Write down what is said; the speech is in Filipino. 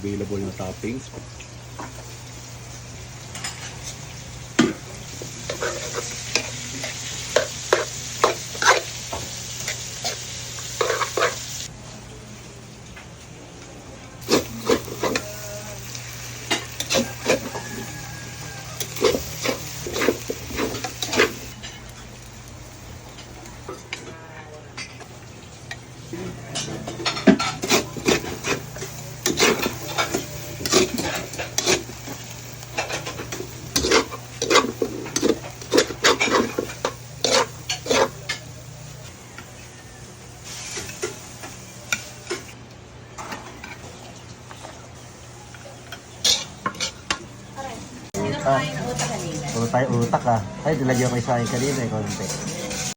available na toppings. Sino kumain utak tayo utak ah. Ay, nilagyan ko yung sa akin kanina eh, konti.